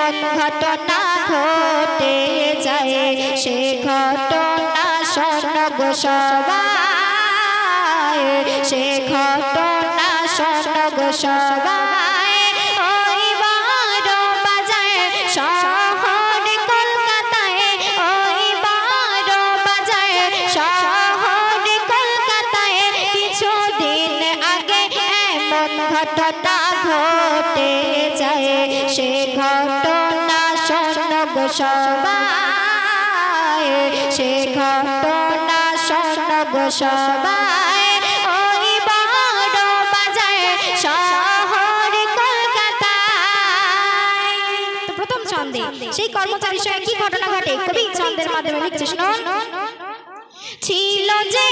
ঘটনা ঘটে যায় সে ঘটনা সনগ সবাই সে ঘটনা সনগ সবাই ঘটনা ঘটে যায়, সে ঘটনা শোন গো সবাই, সে ঘটনা শোন সবাই। ওই বড় বাজার শহর প্রথম ছন্দে, সেই কর্মচারীর সঙ্গে কি ঘটনা ঘটে? কবি ছন্দের মাধ্যমে ছিল যে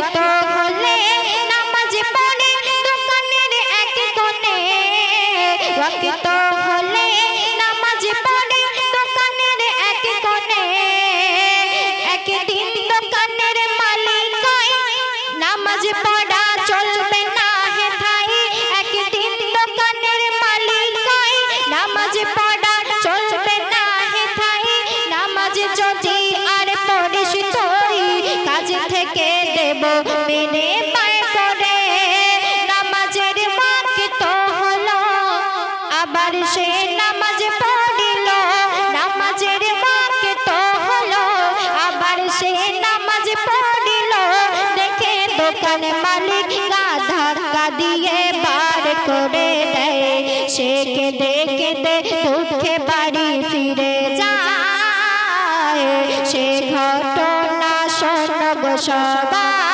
হলে নামাজ পড়ে দোকানের এক কোণে ওয়াকিত হলে নামাজ পড়ে দোকানের এক কোণে একদিন দোকানের মালিক নামাজ পড়া চলবে না হে ভাই। একদিন দোকানের মালিক নামাজ পড়া চলবে না হে ভাই। নামাজ যদি দেখে মালিক ধাক্কা দিয়ে বার করে দেয়। সে কেঁদে কেঁদে দুঃখে বাড়ি ফিরে যায়। সে ঘটনা সব সবাই।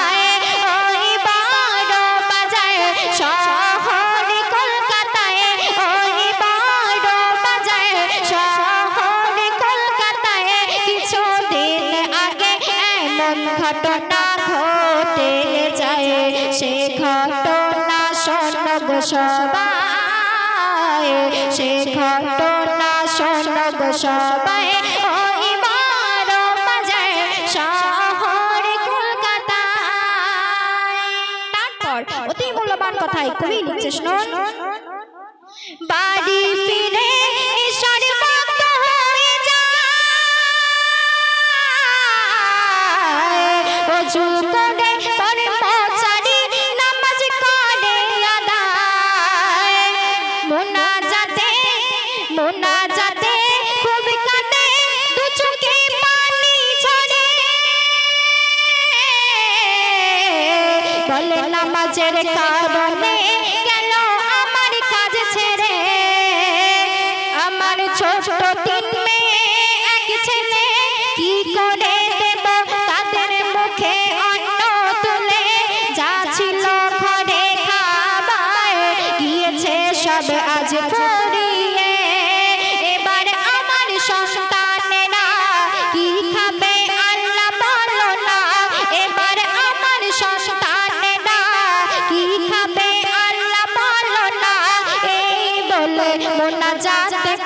শোন গো সবাই সে ঘটনা শোন গো সবাই ওই বড় বাজার শহর কলকাতায়। তারপর অতি মূল্যবান কথাই কবি লিখছে শুনুন বাড়ি ফিরে সর্বাঙ্গ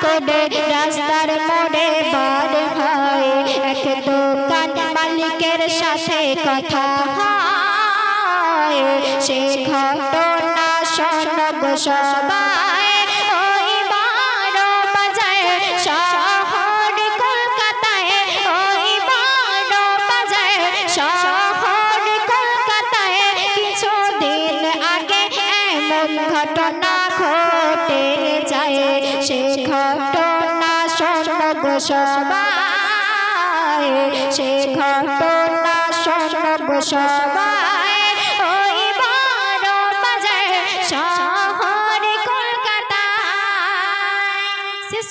করে রাস্তার মোড়ে বার হয়? এক দোকান মালিকের সাথে কথা হয়। সে ঘটনা সব সবাই। সবাই সে ঘটনা শোন সবাই। ওই বড় বাজার শহর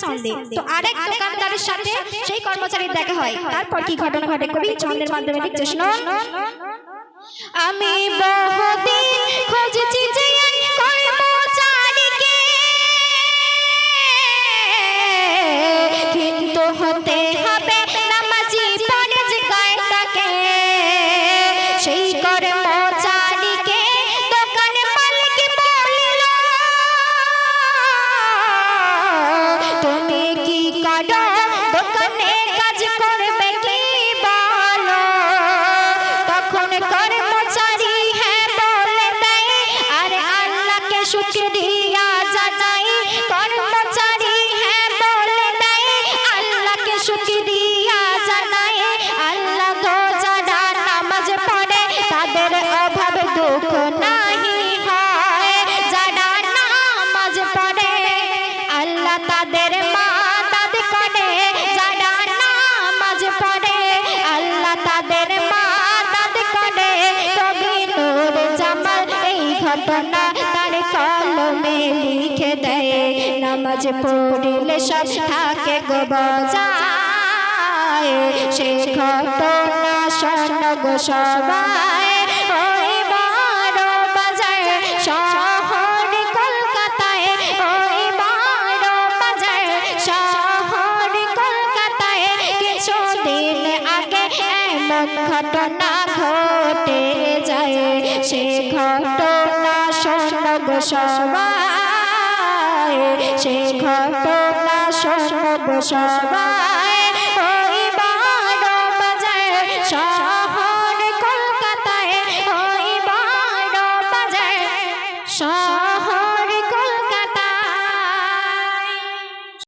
সন্দেহ তো আরেক দোকানদারের সাথে সেই কর্মচারীর দেখা হয়। তারপর কি ঘটনা ঘটে কবি? ছন্দের মাধ্যমে লিখছে আমি বহুদিন খুঁজছি ঘটনা তার কলমে লিখে দেয়। নামাজ পড়িলে সব থাকে গো বজায়। সে ঘটনা শোন গো সবাই। ওই বড় বাজার শহর কলকাতায়। ওই বড় বাজার শহর কলকাতায়। কিছুদিন আগে এমন ঘটনা ঘটে যায়। সে ঘটনা সবাই শেখ তোমরা সব সবাই।